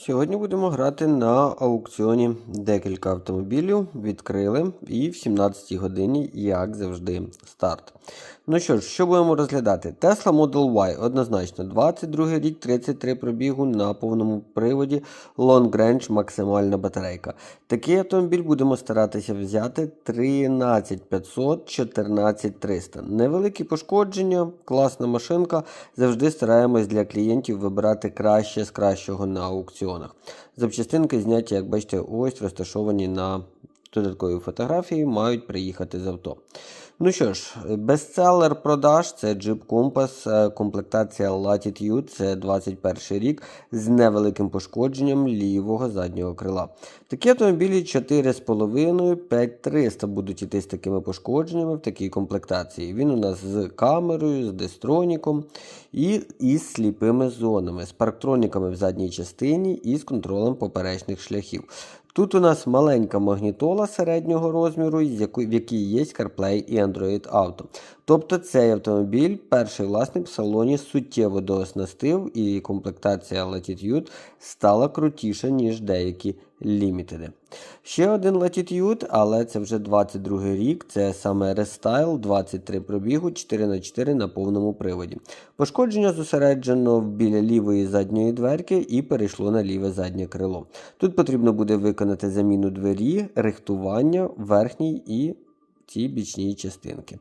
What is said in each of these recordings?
Сьогодні будемо грати на аукціоні декілька автомобілів. Відкрили і в 17 годині, як завжди, старт. Ну що ж, що будемо розглядати? Tesla Model Y однозначно 22 рік, 33 пробігу на повному приводі, Long Range, максимальна батарейка. Такий автомобіль будемо старатися взяти 13500 14300. Невеликі пошкодження, класна машинка. Завжди стараємось для клієнтів вибирати краще з кращого на аукціонах. Запчастинки зняті, як бачите, ось розташовані на додатковій фотографії, мають приїхати з авто. Ну що ж, бестселер продаж це Jeep Compass, е, комплектація Latitude, це 21 рік з невеликим пошкодженням лівого заднього крила. Такі автомобілі 4,5, 5300 будуть іти з такими пошкодженнями в такій комплектації. Він у нас з камерою, з дестроніком і із сліпими зонами, з парктроніками в задній частині і з контролем поперечних шляхів. Тут у нас маленька магнітола середнього розміру, в якій є CarPlay і Android Auto. Тобто цей автомобіль перший власник в салоні суттєво дооснастив, і комплектація Latitude стала крутіша, ніж деякі лімітеди. Ще один Latitude, але це вже 22 рік, це саме Restyle, 23 пробігу, 4х4 на повному приводі. Пошкодження зосереджено біля лівої задньої дверки і перейшло на ліве заднє крило. Тут потрібно буде виконати заміну двері, рихтування верхній і цій бічній частинки.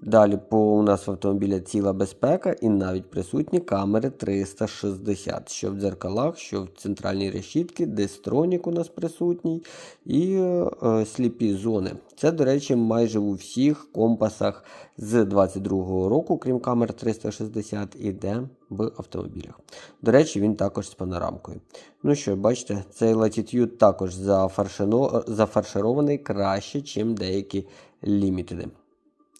Далі по у нас в автомобілі ціла безпека і навіть присутні камери 360, що в дзеркалах, що в центральній решітці, дестронік у нас присутній і е, сліпі зони. Це, до речі, майже у всіх компасах з 22-го року, крім камер 360, іде в автомобілях. До речі, він також з панорамкою. Ну що, бачите, цей Latitude також зафарширований краще, ніж деякі лімітеди.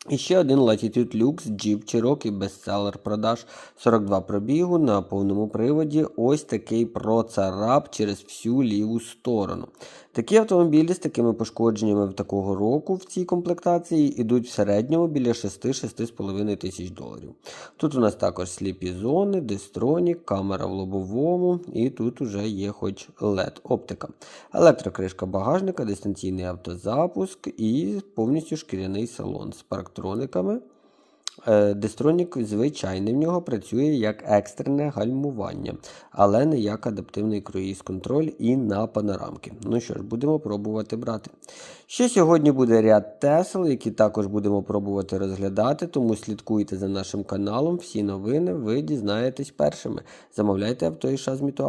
І ще один Latitude Lux Jeep Cherokee бестселер продаж 42 пробігу на повному приводі. Ось такий процарап через всю ліву сторону. Такі автомобілі з такими пошкодженнями в такого року в цій комплектації йдуть в середньому біля 6-6,5 тисяч доларів. Тут у нас також сліпі зони, дистронік, камера в лобовому, і тут уже є хоч LED оптика. Електрокришка багажника, дистанційний автозапуск і повністю шкіряний салон з парктрониками. Е, Дистронік звичайний в нього працює як екстрене гальмування, але не як адаптивний круїз контроль і на панорамки. Ну що ж, будемо пробувати брати. Ще сьогодні буде ряд Тесел, які також будемо пробувати розглядати, тому слідкуйте за нашим каналом. Всі новини ви дізнаєтесь першими. Замовляйте авто і шазміту.